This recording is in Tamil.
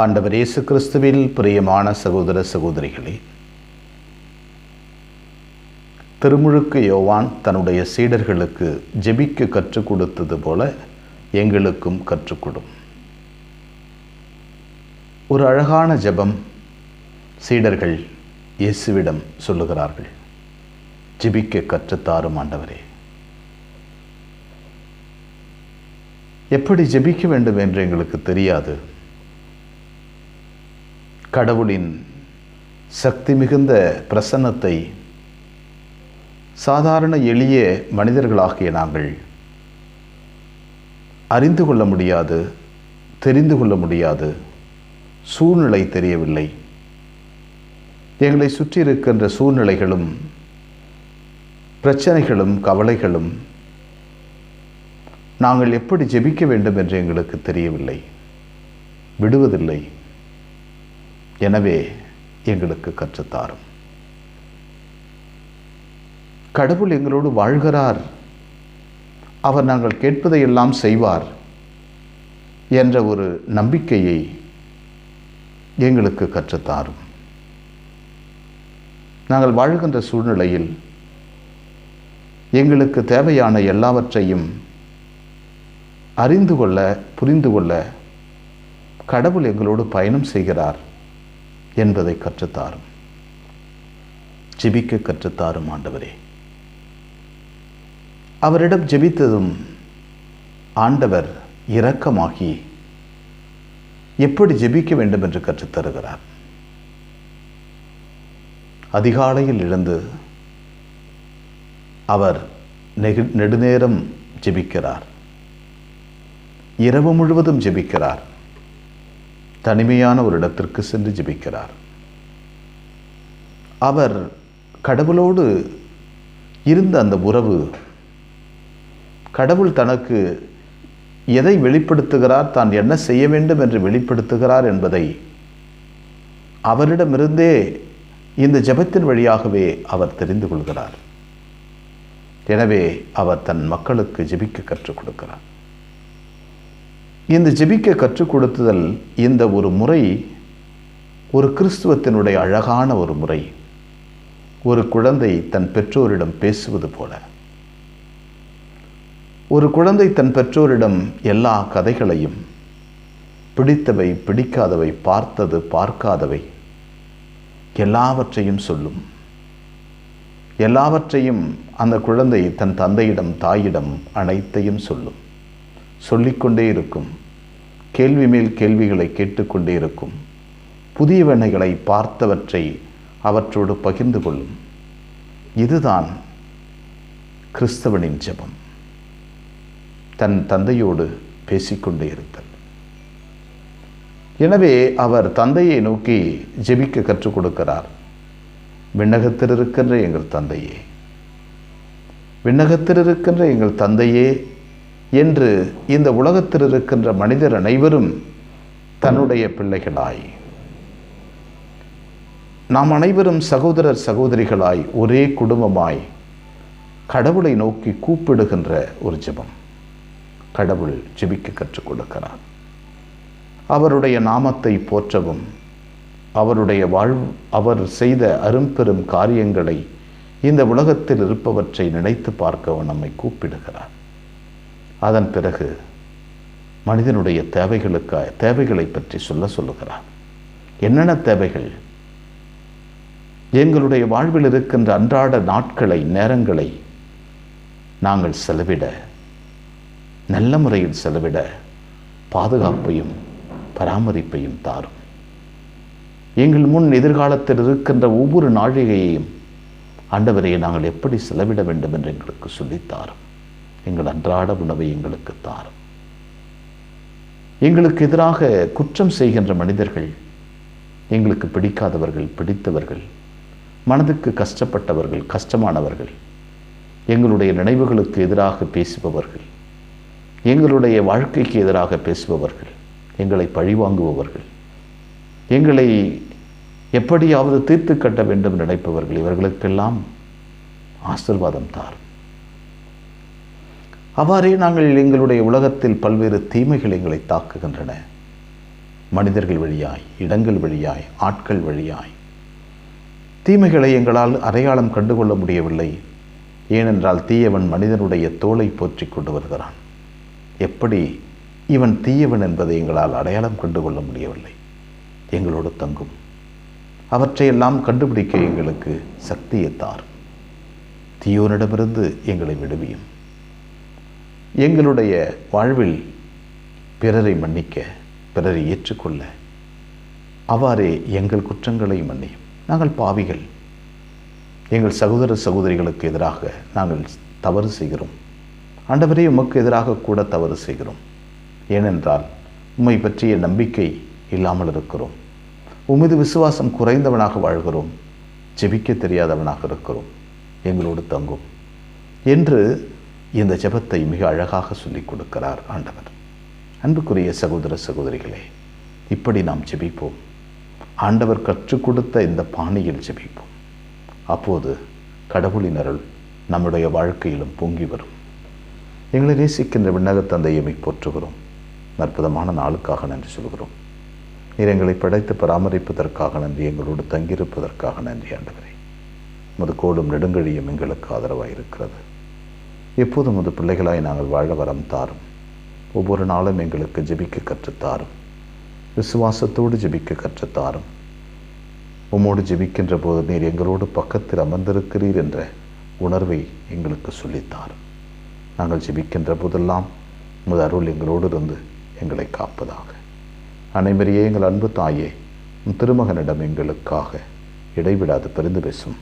ஆண்டவர் இயேசு கிறிஸ்துவில் பிரியமான சகோதர சகோதரிகளே திருமுழுக்கு யோவான் தன்னுடைய சீடர்களுக்கு ஜெபிக்க கற்றுக் கொடுத்தது போல எங்களுக்கும் கற்றுக்கொடும் ஒரு அழகான ஜெபம் சீடர்கள் இயேசுவிடம் சொல்லுகிறார்கள். ஜெபிக்க கற்றுத்தாரும் ஆண்டவரே. எப்படி ஜெபிக்க வேண்டும் என்று எங்களுக்கு தெரியாது. கடவுளின் சக்தி மிகுந்த பிரசன்னத்தை சாதாரண எளிய மனிதர்களாகிய நாங்கள் அறிந்து கொள்ள முடியாது தெரிந்து கொள்ள முடியாது சூழ்நிலை தெரியவில்லை. எங்களை சுற்றி இருக்கின்ற சூழ்நிலைகளும் பிரச்சனைகளும் கவலைகளும் நாங்கள் எப்படி ஜெபிக்க வேண்டும் என்று எங்களுக்கு தெரியவில்லை. விடுவதில்லை. எனவே எங்களுக்கு கற்றுத்தாரும். கடவுள் எங்களோடு வாழ்கிறார். அவர் நாங்கள் கேட்பதையெல்லாம் செய்வார் என்ற ஒரு நம்பிக்கையை எங்களுக்கு கற்றுத்தாரும். நாங்கள் வாழ்கின்ற சூழ்நிலையில் எங்களுக்கு தேவையான எல்லாவற்றையும் அறிந்து கொள்ள புரிந்து கொள்ள கடவுள் எங்களோடு பயணம் செய்கிறார். என்பதை கற்றுத்தாரும். ஜெபிக்க கற்றுத்தாரும் ஆண்டவரே. அவரிடம் ஜெபித்ததும் ஆண்டவர் இரக்கமாகி எப்படி ஜெபிக்க வேண்டும் என்று கற்றுத்தருகிறார் அதிகாலையில் எழுந்து அவர் நெகு நெடுநேரம் ஜெபிக்கிறார். இரவு முழுவதும் ஜெபிக்கிறார். தனிமையான ஒரு இடத்திற்கு சென்று ஜெபிக்கிறார். அவர் கடவுளோடு இருந்த அந்த உறவு கடவுள் தனக்கு எதை வெளிப்படுத்துகிறார் தான் என்ன செய்ய வேண்டும் என்று வெளிப்படுத்துகிறார் என்பதை அவரிடமிருந்தே இந்த ஜெபத்தின் வழியாகவே அவர் தெரிந்து கொள்கிறார். எனவே அவர் தன் மக்களுக்கு ஜெபிக்க கற்றுக் கொடுக்கிறார். இந்த ஜெபிக்க கற்றுக் கொடுத்துதல் இந்த ஒரு முறை ஒரு கிறிஸ்துவத்தினுடைய அழகான ஒரு முறை ஒரு குழந்தை தன் பெற்றோரிடம் பேசுவது போல. ஒரு குழந்தை தன் பெற்றோரிடம் எல்லா கதைகளையும் பிடித்தவை பிடிக்காதவை பார்த்தது பார்க்காதவை எல்லாவற்றையும் சொல்லும். எல்லாவற்றையும் அந்த குழந்தை தன் தந்தையிடம் தாயிடம் அனைத்தையும் சொல்லும். சொல்லிக்கொண்டே இருக்கும். கேள்வி மேல் கேள்விகளை கேட்டுக்கொண்டே இருக்கும். புதியவனைகளை பார்த்தவற்றை அவற்றோடு பகிர்ந்து கொள்ளும். இதுதான் கிறிஸ்தவனின் ஜெபம். தன் தந்தையோடு பேசிக்கொண்டே இருத்தல். எனவே அவர் தந்தையை நோக்கி ஜெபிக்க கற்றுக் கொடுக்கிறார். விண்ணகத்தில் இருக்கின்ற எங்கள் தந்தையே. விண்ணகத்தில் இருக்கின்ற எங்கள் தந்தையே என்று இந்த உலகத்தில் இருக்கின்ற மனிதர் அனைவரும் தன்னுடைய பிள்ளைகளாய். நாம் அனைவரும் சகோதரர் சகோதரிகளாய் ஒரே குடும்பமாய் கடவுளை நோக்கி கூப்பிடுகின்ற ஒரு ஜெபம். கடவுள் ஜெபிக்க கற்றுக் கொடுக்கிறார். அவருடைய நாமத்தை போற்றவும் அவருடைய வாழ்வு அவர் செய்த அரும்பெரும் காரியங்களை இந்த உலகத்தில் இருப்பவற்றை நினைத்து பார்க்கவும் நம்மை கூப்பிடுகிறார். அதன் பிறகு மனிதனுடைய தேவைகளுக்காக தேவைகளை பற்றி சொல்ல சொல்லுகிறார் என்னென்ன தேவைகள்? எங்களுடைய வாழ்வில் இருக்கின்ற அன்றாட நாட்களை நேரங்களை நாங்கள் செலவிட நல்ல முறையில் செலவிட பாதுகாப்பையும் பராமரிப்பையும் தாரும். எங்கள் முன் எதிர்காலத்தில் இருக்கின்ற ஒவ்வொரு நாழிகையையும் ஆண்டவரையை நாங்கள் எப்படி செலவிட வேண்டும் என்று எங்களுக்கு சொல்லித்தாரும் எங்கள் அன்றாட உணவை எங்களுக்கு தாரும் எங்களுக்கு எதிராக குற்றம் செய்கின்ற மனிதர்கள் எங்களுக்கு பிடிக்காதவர்கள் பிடித்தவர்கள் மனதுக்கு கஷ்டப்பட்டவர்கள் கஷ்டமானவர்கள் எங்களுடைய நினைவுகளுக்கு எதிராக பேசுபவர்கள் எங்களுடைய வாழ்க்கைக்கு எதிராக பேசுபவர்கள் எங்களை பழிவாங்குபவர்கள் எங்களை எப்படியாவது தீர்த்து கட்ட வேண்டும் நினைப்பவர்கள் இவர்களுக்கெல்லாம் ஆசிர்வாதம் தார். அவ்வாறே நாங்கள் எங்களுடைய உலகத்தில் பல்வேறு தீமைகள் எங்களை தாக்குகின்றன. மனிதர்கள் வழியாய் இடங்கள் வழியாய் ஆட்கள் வழியாய். தீமைகளை எங்களால் அடையாளம் கண்டுகொள்ள முடியவில்லை. ஏனென்றால் தீயவன் மனிதனுடைய தோலை போற்றி கொண்டு வருகிறான். எப்படி இவன் தீயவன் என்பதை எங்களால் அடையாளம் கண்டுகொள்ள முடியவில்லை. எங்களோடு தங்கும். அவற்றையெல்லாம் கண்டுபிடிக்க எங்களுக்கு சக்தியை தார். தீயோனிடமிருந்து எங்களை விடுவியும். எங்களுடைய வாழ்வில் பிறரை மன்னிக்க பிறரை ஏற்றுக்கொள்ள அவ்வாறே எங்கள் குற்றங்களை மன்னியும். நாங்கள் பாவிகள். எங்கள் சகோதர சகோதரிகளுக்கு எதிராக நாங்கள் தவறு செய்கிறோம். ஆண்டவரே உமக்கு எதிராக கூட தவறு செய்கிறோம். ஏனென்றால் உம்மை பற்றிய நம்பிக்கை இல்லாமல் இருக்கிறோம். உமது விசுவாசம் குறைந்தவனாக வாழ்கிறோம். ஜெபிக்க தெரியாதவனாக இருக்கிறோம். எங்களோடு தங்கும். என்று இந்த ஜெபத்தை மிக அழகாக சொல்லிக் கொடுக்கிறார் ஆண்டவர். அன்புக்குரிய சகோதர சகோதரிகளே இப்படி நாம் ஜெபிப்போம். ஆண்டவர் கற்றுக் கொடுத்த இந்த பாணியில் ஜெபிப்போம். அப்போது கடவுளின் அருள் நம்முடைய வாழ்க்கையிலும் பொங்கி வரும். எங்களை நேசிக்கின்ற விண்ணகத் தந்தையமை போற்றுகிறோம். அற்புதமான நாளுக்காக நன்றி சொல்கிறோம். நீர் எங்களை படைத்து பராமரிப்பதற்காக நன்றி எங்களோடு தங்கியிருப்பதற்காக நன்றி ஆண்டவரே. முது கோடும் நெடுங்கழியும் எங்களுக்கு ஆதரவாக இருக்கிறது எப்போதும் அது பிள்ளைகளாய் நாங்கள் வாழ வரம் தாரும். ஒவ்வொரு நாளும் எங்களுக்கு ஜெபிக்க கற்றுத்தாரும் விசுவாசத்தோடு ஜெபிக்க கற்றுத்தாரும் உம்மோடு ஜெபிக்கின்ற போது நீர் எங்களோடு பக்கத்தில் அமர்ந்திருக்கிறீர் என்ற உணர்வை எங்களுக்கு சொல்லித்தார் நாங்கள் ஜெபிக்கின்ற போதெல்லாம் உமது அருள் எங்களோடு இருந்து எங்களை காப்பதாக. அனைவரையே எங்கள் அன்பு தாயே திருமகனிடம் எங்களுக்காக இடைவிடாது பரிந்து பேசும்.